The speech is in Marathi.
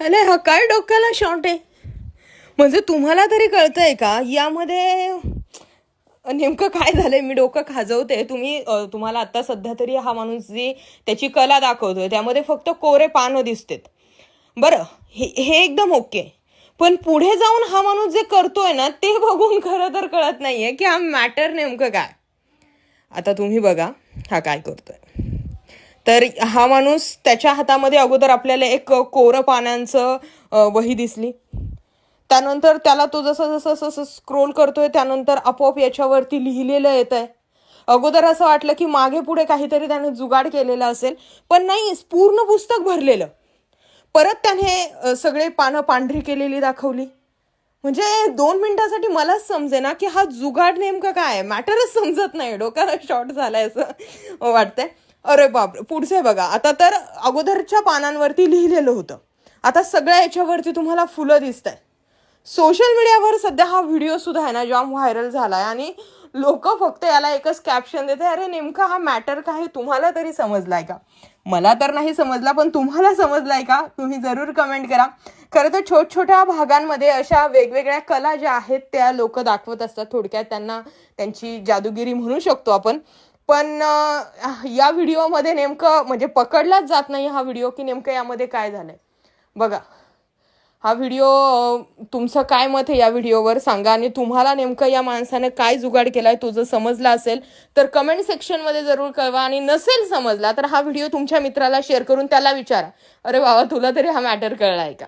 अरे हा काय डोक्याला शॉर्ट आहे? म्हणजे तुम्हाला तरी कळतंय का? यामध्ये नेमकं काय झालंय? मी डोकं खाजवते. तुम्ही तुम्हाला आता सध्या तरी हा माणूस जी त्याची कला दाखवतोय त्यामध्ये फक्त कोरे पानं दिसतेत. बरं हे हे एकदम ओके. पण पुढे जाऊन हा माणूस जे करतोय ना ते बघून खरं तर कळत नाहीये की हा मॅटर नेमकं काय. आता तुम्ही बघा हा काय करतोय. तर हा माणूस त्याच्या हातामध्ये अगोदर आपल्याला एक कोरं पानांचं वही दिसली. त्यानंतर त्याला तो जसं जसं जसं स्क्रोल करतोय त्यानंतर आपोआप याच्यावरती लिहिलेलं येत आहे अगोदर असं वाटलं की मागे पुढे काहीतरी त्याने जुगाड केलेला असेल पण नाही पूर्ण पुस्तक भरलेलं. परत त्याने सगळे पानं पांढरी केलेली दाखवली. म्हणजे दोन मिनिटासाठी मलाच समजे ना की हा जुगाड नेमकं काय आहे? मॅटरच समजत नाही डोक्याला शॉर्ट झालाय असं वाटतंय. अरे बाप पुढचे बघा. आता तर अगोदरच्या पानांवरती लिहिलेलं होतं. आता सगळ्या याच्यावरती तुम्हाला फुलं दिसत आहे सोशल मीडियावर सध्या हा व्हिडिओ सुद्धा आहे ना जाम व्हायरल झालाय आणि लोक फक्त याला एकच कॅप्शन देते अरे नेमका हा मॅटर काय आहे? तुम्हाला तरी समजलाय का? मला तर नाही समजला पण तुम्हाला समजलाय का? तुम्ही जरूर कमेंट करा. खरं तर छोट छोट्या भागांमध्ये अशा वेगवेगळ्या कला ज्या आहेत त्या लोक दाखवत असतात. थोडक्यात त्यांना त्यांची जादूगिरी म्हणू शकतो आपण. पण या व्हिडिओमध्ये नेमकं म्हणजे पकडलाच जात नाही हा व्हिडिओ की नेमकं यामध्ये काय झालं आहे बघा हा व्हिडिओ तुमचं काय मत आहे या व्हिडिओवर सांगा आणि तुम्हाला नेमकं या माणसानं काय जुगाड केलाय तो जर समजला असेल तर कमेंट सेक्शनमध्ये जरूर कळवा आणि नसेल समजला तर हा व्हिडिओ तुमच्या मित्राला शेअर करून त्याला विचारा. अरे बाबा तुला तरी हा मॅटर कळला आहे का?